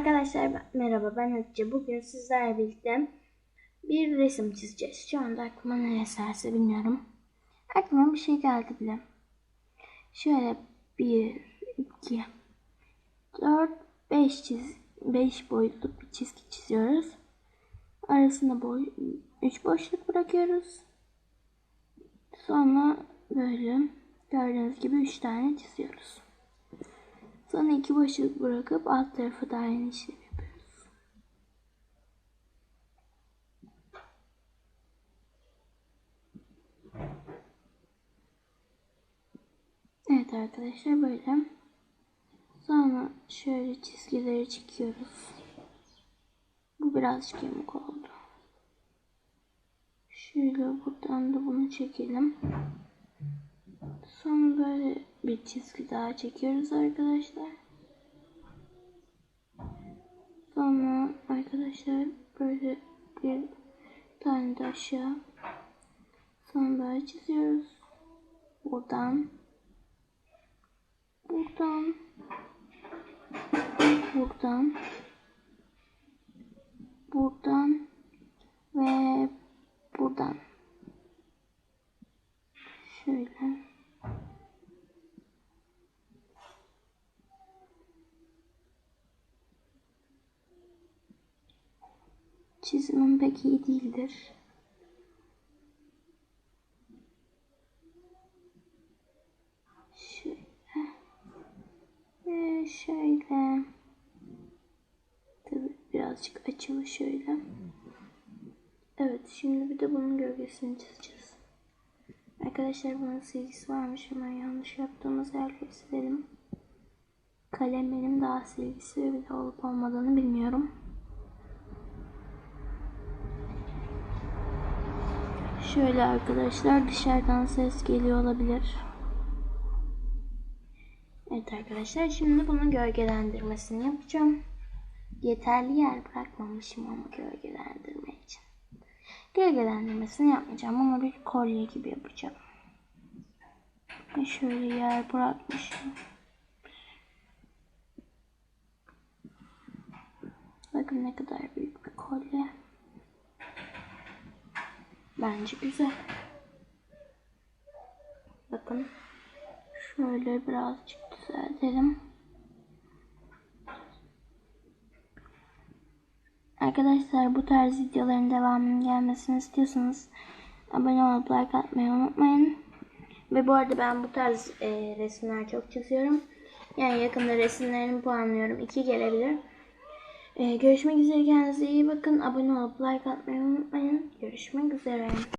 Arkadaşlar merhaba ben Hatice. Bugün sizlerle birlikte bir resim çizeceğiz. Şu anda aklıma ne eserse bilmiyorum. Aklıma bir şey geldi bile. Şöyle 1, 2, 4, 5 çiz 5 boyutluk bir çizgi çiziyoruz. Arasına boy 3 boşluk bırakıyoruz. Sonra böyle gördüğünüz gibi 3 tane çiziyoruz. Sonra iki boşluk bırakıp alt tarafı da aynı işlemi yapıyoruz. Evet arkadaşlar böyle. Sonra şöyle çizgileri çekiyoruz. Bu birazcık yamuk oldu. Şöyle buradan da bunu çekelim. Sonra böyle bir çizgi daha çekiyoruz arkadaşlar. Sonra arkadaşlar böyle bir tane de aşağı. Sonra böyle çiziyoruz. Buradan. Buradan. Buradan. Buradan. Ve buradan. Şöyle. Çizimim pek iyi değildir. Şöyle. Ve şöyle. Tabii birazcık açılı şöyle. Evet şimdi bir de bunun gölgesini çizeceğiz. Arkadaşlar bunun silgisi varmış. Hemen yanlış yaptığımız yerleri silelim. Kalem benim daha silgisi de olup olmadığını bilmiyorum. Şöyle arkadaşlar dışarıdan ses geliyor olabilir. Evet arkadaşlar şimdi bunun gölgelendirmesini yapacağım. Yeterli yer bırakmamışım ama gölgelendirme için. Gölgelendirmesini yapmayacağım ama bir kolye gibi yapacağım. Ve şöyle yer bırakmışım. Bakın ne kadar büyük bir kolye. Bence güzel. Bakın. Şöyle birazcık düzeltelim. Arkadaşlar bu tarz videoların devamının gelmesini istiyorsanız abone olup like atmayı unutmayın. Ve bu arada ben bu tarz e, resimler çok çiziyorum. Yani yakında resimlerimi puanlıyorum. 2 gelebilir. E, görüşmek üzere kendinize iyi bakın. Abone olup like atmayı unutmayın. Görüşmek üzere.